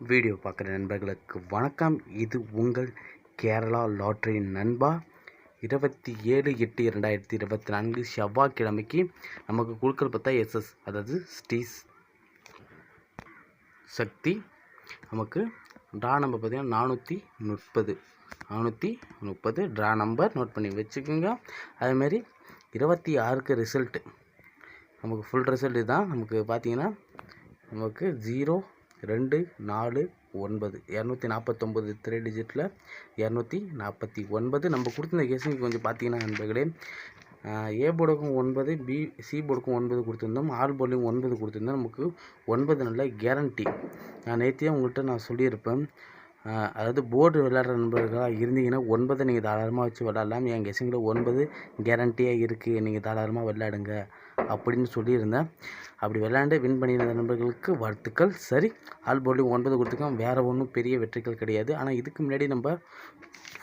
Video பார்க்குற நண்பர்களுக்கு வணக்கம். இது உங்கள் கேரளா லாட்ரி நண்பா. இருபத்தி ஏழு எட்டு இரண்டாயிரத்தி இருபத்தி நான்கு செவ்வாய்க்கிழமைக்கு நமக்கு கொடுக்குற பார்த்தா எஸ்எஸ் அதாவது ஸ்டீஸ் சக்தி. நமக்கு ட்ரா நம்பர் பார்த்திங்கன்னா நானூற்றி முப்பது. நானூற்றி முப்பது ட்ரா நம்பர் நோட் பண்ணி வச்சுக்கோங்க. அதேமாரி இருபத்தி ஆறுக்கு ரிசல்ட்டு. நமக்கு ஃபுல் ரிசல்ட்டு தான். நமக்கு பார்த்தீங்கன்னா நமக்கு ஜீரோ ரெண்டு நாலு ஒன்பது. இரநூத்தி நாற்பத்தொம்பது த்ரீ டிஜிட்டில் இரநூத்தி நாற்பத்தி ஒன்பது. நம்ம கொடுத்துருந்த கேஸுக்கு கொஞ்சம் பார்த்தீங்கன்னா நண்பர்களே ஏ போர்டுக்கும் ஒன்பது பி சி போர்டுக்கும் ஒன்பது கொடுத்துருந்தோம். ஆல் போர்டுலையும் ஒன்பது கொடுத்துருந்தோம். நமக்கு ஒன்பது நல்ல கேரண்டி நான் நேற்றே உங்கள்கிட்ட நான் சொல்லியிருப்பேன். அதாவது போர்டு விளையாடுற நண்பர்களாக இருந்தீங்கன்னா ஒன்பதை நீங்கள் தாராளமாக வச்சு விளையாடலாம். என் கெஸிங்கில் ஒன்பது கேரண்டியாக இருக்குது நீங்கள் தாராளமாக விளையாடுங்க அப்படின்னு சொல்லியிருந்தேன். அப்படி விளையாண்டு வின் பண்ணியிருந்த நண்பர்களுக்கு வாழ்த்துக்கள். சரி ஆல் போர்ட்லையும் ஒன்பது கொடுத்துருக்கோம். வேறு ஒன்றும் பெரிய வெற்றிகள் கிடையாது. ஆனால் இதுக்கு முன்னாடி நம்ம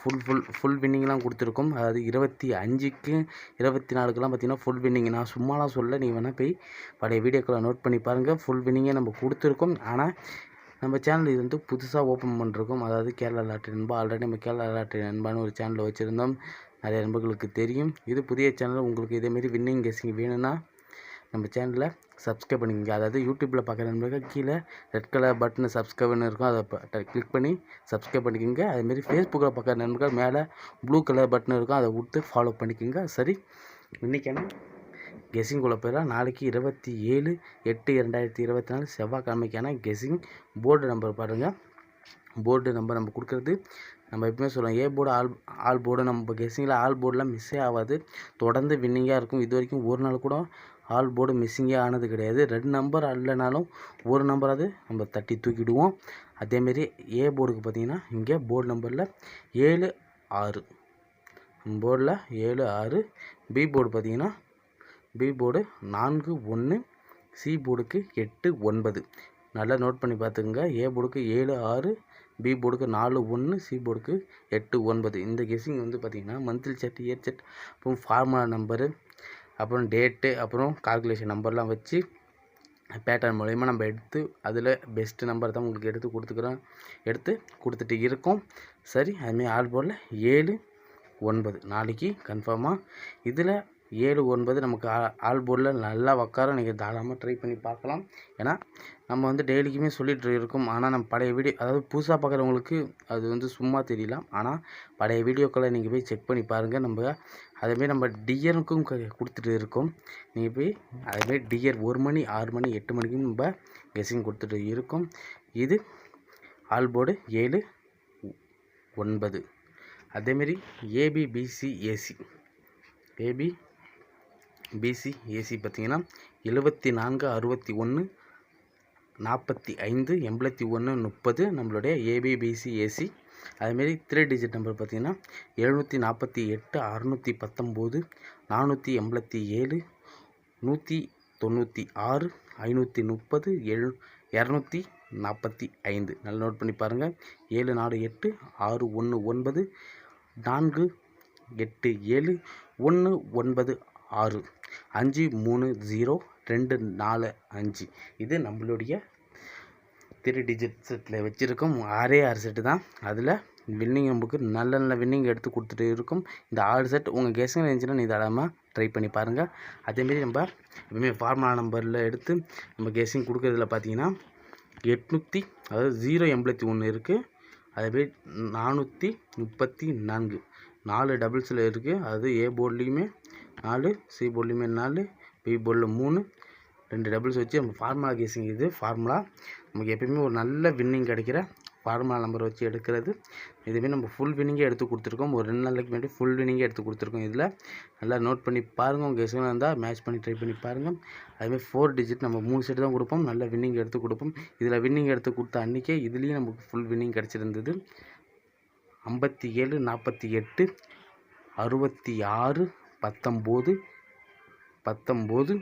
ஃபுல் ஃபுல் ஃபுல் வின்னிங்லாம் கொடுத்துருக்கோம். அதாவது இருபத்தி அஞ்சுக்கு இருபத்தி நாலுக்கெல்லாம் பார்த்தீங்கன்னா ஃபுல் வின்னிங் நான் சும்மாலாம் சொல்ல நீங்கள் வேணால் போய் பழைய வீடியோக்களை நோட் பண்ணி பாருங்கள் ஃபுல் வின்னிங்கே நம்ம கொடுத்துருக்கோம். ஆனால் நம்ம சேனல் இது வந்து புதுசாக ஓப்பன் பண்ணிருக்கோம். அதாவது கேரளா லாட்டரி நண்பா. ஆல்ரெடி நம்ம கேரளா லாட்டரி நண்பான்னு ஒரு சேனல் வச்சுருந்தோம். நிறைய நண்பர்களுக்கு தெரியும். இது புதிய சேனல் உங்களுக்கு இதேமாரி வின்னிங் கெஸிங் வேணும்னா நம்ம சேனலில் சப்ஸ்கிரைப் பண்ணிக்கோங்க. அதாவது யூடியூப்பில் பார்க்குற நண்பர்கள் கீழே ரெட் கலர் பட்டன் சப்ஸ்கிரைப்னு இருக்கும். அதை கிளிக் பண்ணி சப்ஸ்கிரைப் பண்ணிக்கோங்க. அதேமாரி ஃபேஸ்புக்கில் பார்க்குற நண்பர்கள் மேலே ப்ளூ கலர் பட்டன் இருக்கும். அதை விட்டு ஃபாலோ பண்ணிக்கோங்க. சரி. இன்றைக்கான கெஸிங் போயிடலாம் நாளைக்கு இருபத்தி ஏழு எட்டு இரண்டாயிரத்தி இருபத்தி நாலு செவ்வாய்க்கிழமைக்கான கெஸிங். போர்டு நம்பர் பாருங்கள் போர்டு நம்பர் நம்ம கொடுக்குறது. நம்ம எப்பவுமே சொல்லுவோம் A board all all board. நம்ம கெஸிங்கில் ஆல் போர்டெலாம் மிஸ்ஸே ஆகாது. தொடர்ந்து வின்னிங்காக இருக்கும். இது வரைக்கும் ஒரு நாள் கூட ஆல் போர்டு மிஸ்ஸிங்கே ஆனது கிடையாது. ரெண்டு நம்பர் இல்லைனாலும் ஒரு நம்பராவது நம்ம தட்டி தூக்கிடுவோம். அதேமாரி ஏ போர்டுக்கு பார்த்தீங்கன்னா இங்கே போர்டு நம்பரில் ஏழு ஆறு. போர்டில் ஏழு ஆறு. பி போர்டு பார்த்தீங்கன்னா பி போர்டு நான்கு ஒன்று சி போர்டுக்கு எட்டு ஒன்பது. நல்லா நோட் பண்ணி பார்த்துக்கோங்க. ஏ போர்டுக்கு ஏழு ஆறு பி போர்டுக்கு நாலு ஒன்று சி போர்டுக்கு எட்டு ஒன்பது. இந்த கெஸிங் வந்து பார்த்திங்கன்னா மந்த்லி செட் இயர் செட் அப்புறம் ஃபார்முலா நம்பரு அப்புறம் டேட்டு அப்புறம் கால்குலேஷன் நம்பர்லாம் வச்சு பேட்டர்ன் மூலயமா நம்ம எடுத்து அதில் பெஸ்ட்டு நம்பர் தான் உங்களுக்கு எடுத்து கொடுத்துக்குறோம். எடுத்து கொடுத்துட்டு இருக்கோம். சரி அதுமாரி ஆல் போர்டில் ஏழு ஒன்பது. நாளைக்கு கன்ஃபார்மாக இதில் ஏழு ஒன்பது நமக்கு ஆ- ஆல் போர்டில் நல்லா உக்காரம் நீங்கள் தாராளமாக ட்ரை பண்ணி பார்க்கலாம். ஏன்னா நம்ம வந்து டெய்லிக்குமே சொல்லிகிட்டு இருக்கோம். ஆனால் நம்ம பழைய வீடியோ அதாவது புதுசாக பார்க்குறவங்களுக்கு அது வந்து சும்மா தெரியலாம் ஆனால் பழைய வீடியோக்களை நீங்கள் போய் செக் பண்ணி பாருங்கள் நம்ம அதேமாரி நம்ம டியருக்கும் கொடுத்துட்டு இருக்கோம். நீங்கள் போய் அதேமாரி டியர் ஒரு மணி ஆறு மணி எட்டு மணிக்கும் நம்ம கெஸிங் கொடுத்துட்டு இருக்கோம். இது ஆல் போர்டு ஏழு ஒன்பது. அதேமாரி AB BC AC AB BC AC பார்த்தீங்கன்னா எழுபத்தி நான்கு அறுபத்தி ஒன்று நாற்பத்தி ஐந்து எண்பத்தி ஒன்று முப்பது நம்மளுடைய ஏபிபிசி ஏசி அதேமாரி த்ரீ டிஜிட் நம்பர் பார்த்தீங்கன்னா எழுநூற்றி நாற்பத்தி எட்டு அறநூற்றி பத்தொம்போது நானூற்றி எண்பத்தி ஏழு நூற்றி தொண்ணூற்றி ஆறு ஐநூற்றி முப்பது எழு இரநூத்தி நாற்பத்தி ஐந்து. நல்லா நோட் பண்ணி பாருங்கள் ஏழு நாலு எட்டு ஆறு ஒன்று ஒன்பது நான்கு எட்டு ஏழு ஒன்று ஒன்பது ஆறு. அஞ்சு மூணு ஜீரோ ரெண்டு நாலு அஞ்சு. இது நம்மளுடைய த்ரீ டிஜிட் செட்டில் வச்சுருக்கோம் ஆறே ஆறு செட்டு தான். அதில் வின்னிங் நமக்கு நல்ல நல்ல வின்னிங் எடுத்து கொடுத்துட்டு இருக்கும். இந்த ஆறு செட் உங்கள் கேஸுங்க இருந்துச்சுன்னா நீ தாராளமாக ட்ரை பண்ணி பாருங்கள் அதேமாரி நம்ம எப்பவுமே ஃபார்முலா நம்பரில் எடுத்து நம்ம கெஸிங் கொடுக்குறதுல பார்த்தீங்கன்னா எட்நூற்றி அதாவது ஜீரோ எண்பத்தி ஒன்று இருக்குது அதேமாரி நானூற்றி முப்பத்தி நான்கு. நாலு டபுள்ஸில் இருக்குது அது ஏ போர்ட்லேயுமே நாலு சி போர்ட்லேயுமே நாலு பி பொல்லு மூணு ரெண்டு டபுள்ஸ் வச்சு நம்ம ஃபார்முலா கேஸிங் இது ஃபார்முலா நமக்கு எப்பயுமே ஒரு நல்ல வின்னிங் கிடைக்கிற ஃபார்முலா நம்பர் வச்சு எடுக்கிறது. இதுவே நம்ம ஃபுல் வின்னிங்கே எடுத்து கொடுத்துருக்கோம். ஒரு ரெண்டு நாளைக்கு முன்னாடி ஃபுல் வின்னிங்கே எடுத்து கொடுத்துருக்கோம் இதில். நல்லா நோட் பண்ணி பாருங்கள் உங்கள் கெஸ்லாம் இருந்தால் மேட்ச் பண்ணி ட்ரை பண்ணி பாருங்கள் அதுமாதிரி ஃபோர் டிஜிட் நம்ம மூணு செட் தான் கொடுப்போம். நல்ல வின்னிங் எடுத்து கொடுப்போம். இதில் வின்னிங் எடுத்து கொடுத்த அன்றைக்கே இதுலேயும் நமக்கு ஃபுல் வின்னிங் கிடச்சிருந்தது. ஐம்பத்தி ஏழு நாற்பத்தி எட்டு அறுபத்தி ஆறு பத்தொம்போது பத்தொம்போது.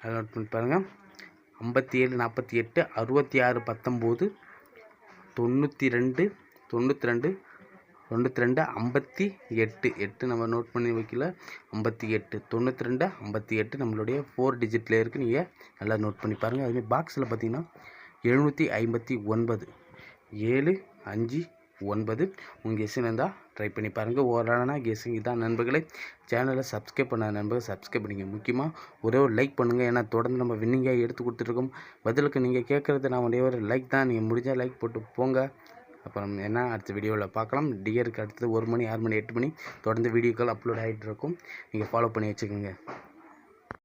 அதை நோட் பண்ணி பாருங்கள் ஐம்பத்தி ஏழு நாற்பத்தி எட்டு அறுபத்தி ஆறு பத்தொம்போது தொண்ணூற்றி ரெண்டு தொண்ணூற்றி ரெண்டு தொண்ணூற்றி ரெண்டு ஐம்பத்தி எட்டு எட்டு நம்ம நோட் பண்ணி வைக்கல. ஐம்பத்தி எட்டு தொண்ணூற்றி ரெண்டு ஐம்பத்தி எட்டு நம்மளுடைய ஃபோர் டிஜிட்டில் இருக்குது நீங்கள் நல்லா நோட் பண்ணி பாருங்கள் அதுமாதிரி பாக்ஸில் பார்த்தீங்கன்னா எழுநூற்றி ஐம்பத்தி ஒன்பது ஏழு அஞ்சு ஒன்பது. உங்கள் எஸ்என் இருந்தால் ட்ரை பண்ணி பாருங்கள் ஓரளவான கெஸ்ஸிங் இதான். நண்பர்களே சேனலை சப்ஸ்கிரைப் பண்ண நண்பர்கள் சப்ஸ்கிரைப் பண்ணிங்க முக்கியமாக ஒரே ஒரு லைக் பண்ணுங்கள் ஏன்னா தொடர்ந்து நம்ம வின்னிங்காக எடுத்து கொடுத்துருக்கோம் பதிலுக்கு நீங்கள் கேட்குறது நான் ஒரே ஒரு லைக் தான். நீங்கள் முடிஞ்சால் லைக் போட்டு போங்க. அப்புறம் என்ன அடுத்த வீடியோவில் பார்க்கலாம். டியருக்கு அடுத்தது ஒரு மணி ஆறு மணி எட்டு மணி தொடர்ந்து வீடியோக்கள் அப்லோட் ஆகிட்டு இருக்கும் நீங்கள் ஃபாலோ பண்ணி வச்சுக்கோங்க.